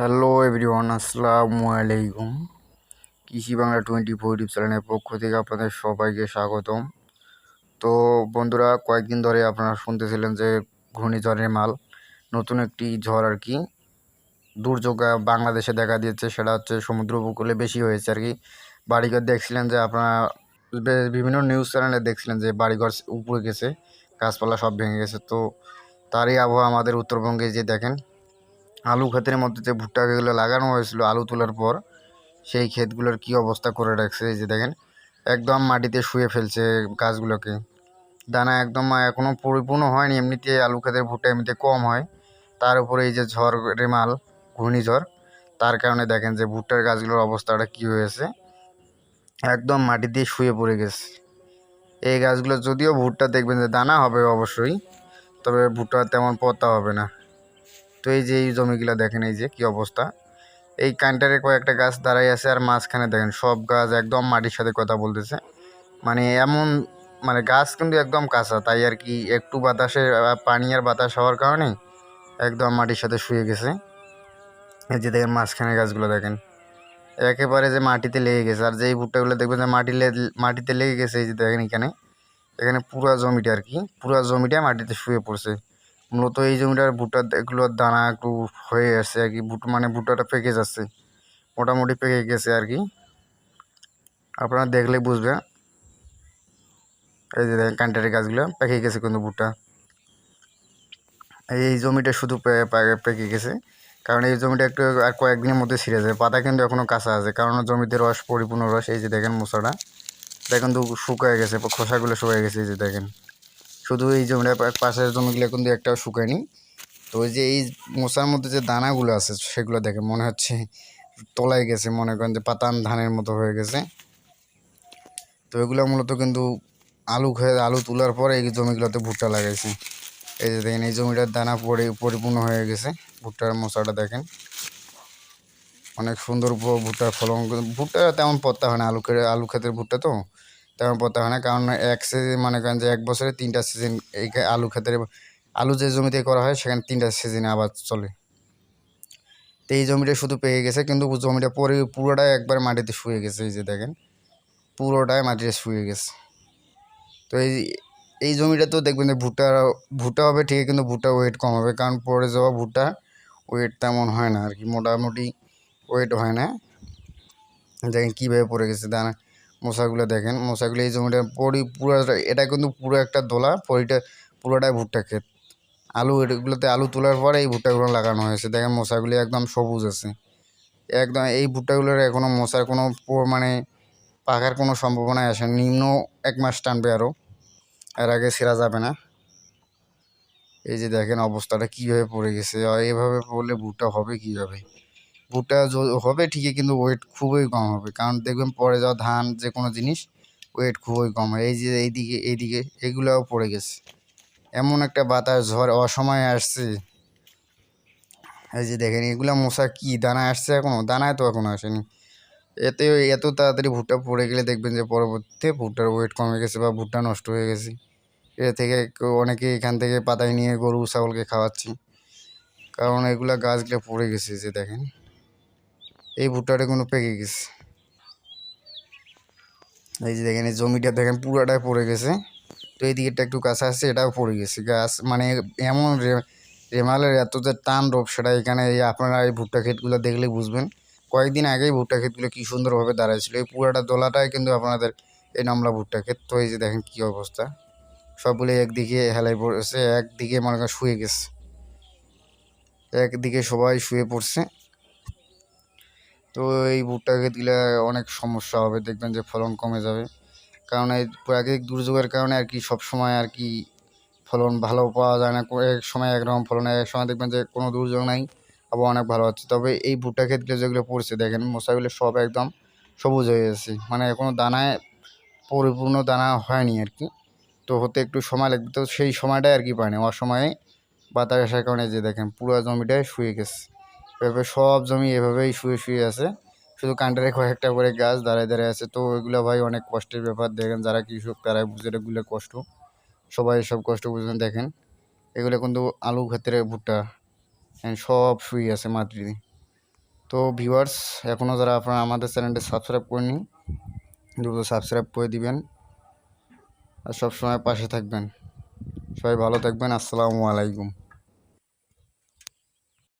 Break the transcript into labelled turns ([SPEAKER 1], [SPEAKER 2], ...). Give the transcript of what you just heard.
[SPEAKER 1] Hello everyone, আসসালামু আলাইকুম। কৃষি বাংলা টোয়েন্টি ফোর ইউটিউব চ্যানেলের পক্ষ থেকে আপনাদের সবাইকে স্বাগতম। তো বন্ধুরা, কয়েকদিন ধরে আপনারা শুনতেছিলেন যে ঘূর্ণিঝড়ের মাল নতুন একটি ঝড় আর কি দুর্যোগ বাংলাদেশে দেখা দিয়েছে। সেটা হচ্ছে সমুদ্র উপকূলে বেশি হয়েছে আর কি। বাড়িঘর দেখছিলেন যে আপনারা বিভিন্ন নিউজ চ্যানেলে দেখছিলেন যে বাড়িঘর উপরে গেছে, গাছপালা সব ভেঙে গেছে। তো তারই আবহাওয়া আমাদের উত্তরবঙ্গে যে দেখেন আলু ক্ষেতের মধ্যে যে ভুট্টা ভুট্টাগুলো লাগানো হয়েছিল আলু তোলার পর, সেই ক্ষেতগুলোর কি অবস্থা করে রাখছে এই যে দেখেন, একদম মাটিতে শুয়ে ফেলছে গাছগুলোকে। দানা একদম এখনও পরিপূর্ণ হয়নি, এমনিতে আলু ক্ষেতের ভুট্টা এমনিতে কম হয়। তার উপরে এই যে ঝড় রেমাল ঘূর্ণিঝড়, তার কারণে দেখেন যে ভুট্টার গাছগুলোর অবস্থাটা কী হয়েছে? একদম মাটিতে শুয়ে পড়ে গেছে। এই গাছগুলো যদিও ভুট্টা দেখবেন যে দানা হবে অবশ্যই, তবে ভুট্টা তেমন পতা হবে না। তো এই যে এই জমিগুলো দেখেন, এই যে কি অবস্থা। এই কান্টারে কয়েকটা গাছ দাঁড়াই আছে আর মাঝখানে দেখেন, সব গাছ একদম মাটির সাথে কথা বলতেছে। মানে এমন মানে গাছ কিন্তু একদম কাঁচা, তাই আর কি একটু বাতাসে পানি আর বাতাস হওয়ার কারণে একদম মাটির সাথে শুয়ে গেছে। এই যে দেখেন মাঝখানে গাছগুলো দেখেন, একেবারে যে মাটিতে লেগে গেছে। আর যেই ভুট্টাগুলো দেখবেন যে মাটি মাটিতে লেগে গেছে, এই যে দেখেন এখানে। এখানে পুরা জমিটা আর কি, পুরা জমিটা মাটিতে শুয়ে পড়ছে। মূলত এই জমিটার ভুট্টার এগুলোর দানা একটু হয়ে আসছে আর কি। ভুট মানে ভুট্টাটা পেকে যাচ্ছে, মোটামুটি পেকে গেছে আর কি। আপনারা দেখলে বুঝবেন। এই যে দেখেন কান্টারি গাছগুলো পেকে গেছে কিন্তু ভুট্টা। এই জমিটা শুধু পেকে গেছে, কারণ এই জমিটা একটু আর কয়েকদিনের মধ্যে ছিঁড়ে যাবে। পাতা কিন্তু এখনও কাঁচা আছে, কারণ জমিতে রস, পরিপূর্ণ রস, এই যে দেখেন মশাটা দেখেন তো শুকায় গেছে, খোসাগুলো শুকায় গেছে, এই যে দেখেন। শুধু এই জমিটা পাশের জমিগুলো কিন্তু একটাও শুকায়নি। তো ওই যে এই মশার মধ্যে যে দানাগুলো আছে, সেগুলো দেখে মনে হচ্ছে তলায় গেছে, মনে করেন যে পাতান ধানের মতো হয়ে গেছে। তো এগুলো মূলত কিন্তু আলু খেয়ে, আলু তোলার পরে এই জমিগুলোতে ভুট্টা লাগাইছে। এই যে দেখেন, এই জমিটার দানা পরে পরিপূর্ণ হয়ে গেছে। ভুট্টার মশাটা দেখেন। অনেক সুন্দর ভুট্টার ফলন। ভুট্টা তেমন পত্তা হয় না, আলু আলু ক্ষেতের ভুট্টা তো। তেমন পড়তে হয় না। কারণ এক সিজন মনে করেন যে এক বছরে তিনটা সিজন এই আলু ক্ষেতের আলু যে জমিতে করা হয়, সেখানে তিনটা সিজনে আবার চলে। তো এই জমিটা শুধু পেয়ে গেছে, কিন্তু জমিটা পরে পুরোটাই একবার মাটিতে শুয়ে গেছে, এই যে দেখেন। পুরোটাই মাটিতে শুয়ে গেছে। তো এই এই জমিটা তো দেখবেন যে ভুট্টা ভুট্টা হবে ঠিকই, কিন্তু ভুট্টা ওয়েট কম হবে। কারণ পরে যাওয়া ভুট্টা ওয়েট তেমন হয় না আর কি, মোটামুটি ওয়েট হয় না। দেখেন কীভাবে পড়ে গেছে, দানা মশাগুলো দেখেন, মশাগুলো এই জমিটা পরি, পুরো এটা কিন্তু পুরো একটা দোলা, পরিটা পুরোটাই ভুট্টা ক্ষেত। আলু, এগুলোতে আলু তোলার পরে এই ভুট্টাগুলো লাগানো হয়েছে। দেখেন মশাগুলি একদম সবুজ আছে। একদম এই ভুট্টাগুলোর এখনও মশার কোনো মানে পাকার কোনো সম্ভাবনাই আসে নিম্ন এক মাস টানবে আরও এর আগে সেরা যাবে না। এই যে দেখেন অবস্থাটা কীভাবে পড়ে গেছে। এভাবে পড়লে ভুট্টা হবে কীভাবে? ভুট্টা হবে ঠিকই, কিন্তু ওয়েট খুবই কম হবে। কারণ দেখবেন পরে যাওয়া ধান যে কোনো জিনিস ওয়েট খুবই কম হয়। এই যে এইদিকে এইদিকে, এগুলোও পড়ে গেছে। এমন একটা বাতাস, ঝড়, অসময়ে আসছে। এই যে দেখেন, এগুলো মশা কি দানা আসছে এখনও দানায় তো এখনও আসেনি। এতে এত তাড়াতাড়ি ভুট্টা পড়ে গেলে দেখবেন যে পরবর্তীতে ভুট্টার ওয়েট কমে গেছে বা ভুট্টা নষ্ট হয়ে গেছে। এ থেকে অনেকে এখান থেকে পাতায় নিয়ে গরু, ছাগলকে খাওয়াচ্ছি। কারণ এগুলা গাছগুলো পড়ে গেছে যে দেখেন। এই ভুট্টাটা কোনো পেকে গেছে। এই যে দেখেন, এই জমিটা দেখেন পুরাটাই পড়ে গেছে। তো এই দিকেরটা একটু কাছে আসছে এটাও পড়ে গেছে। গাছ মানে এমন রেমালের এত যে টান রোপ সেটা এখানে এই আপনারা এই ভুট্টা ক্ষেতগুলো দেখলে বুঝবেন। কয়েকদিন আগেই ভুট্টা ক্ষেতগুলো কী সুন্দরভাবে দাঁড়াইছিল। এই পুরাটা দোলাটাই কিন্তু আপনাদের এই নামলা ভুট্টা ক্ষেত। তো এই যে দেখেন কী অবস্থা। সবগুলো একদিকে হেলাই পড়েছে, একদিকে মনে করেন শুয়ে গেছে। একদিকে সবাই শুয়ে পড়ছে। তো এই ভুট্টা দিলে অনেক সমস্যা হবে, দেখবেন যে ফলন কমে যাবে। কারণ এই প্রাকৃতিক দুর্যোগের কারণে আর কি সবসময় আর কি ফলন ভালো পাওয়া যায় না, এক সময় একরকম ফলন, এক সময় দেখবেন যে কোনো দুর্যোগ নাই আবার অনেক ভালো হচ্ছে তবে এই ভুট্টা ক্ষেতগুলো যেগুলো পড়ছে, দেখেন মশাগুলো সব একদম সবুজ হয়ে গেছে। মানে কোনো দানায় পরিপূর্ণ দানা হয়নি আর কি। তো হতে একটু সময় লাগবে, তো সেই সময়টাই আর কি পায়নি অসময়ে বাতাস আসার কারণে যে দেখেন পুরো জমিটাই শুয়ে গেছে। এভাবে সব জমি এভাবেই শুয়ে শুয়ে আছে। শুধু কান্টারে কয়েকটা করে গাছ দাঁড়ায় দাঁড়ায় আছে। তো এগুলো ভাই অনেক কষ্টের ব্যাপার। দেখেন যারা কৃষক, তারাই বুঝে এগুলো কষ্ট। সবাই সব কষ্ট বুঝেন, দেখেন। এগুলো কিন্তু আলু, ক্ষেত্রে ভুট্টা সব শুয়ে আছে মাটিতে তো ভিউয়ার্স এখনও যারা আপনারা আমাদের চ্যানেলটি সাবস্ক্রাইব করেনি দ্রুত সাবস্ক্রাইব করে দিবেন। আর সবসময় পাশে থাকবেন। সবাই ভালো থাকবেন। আসসালামু আলাইকুম।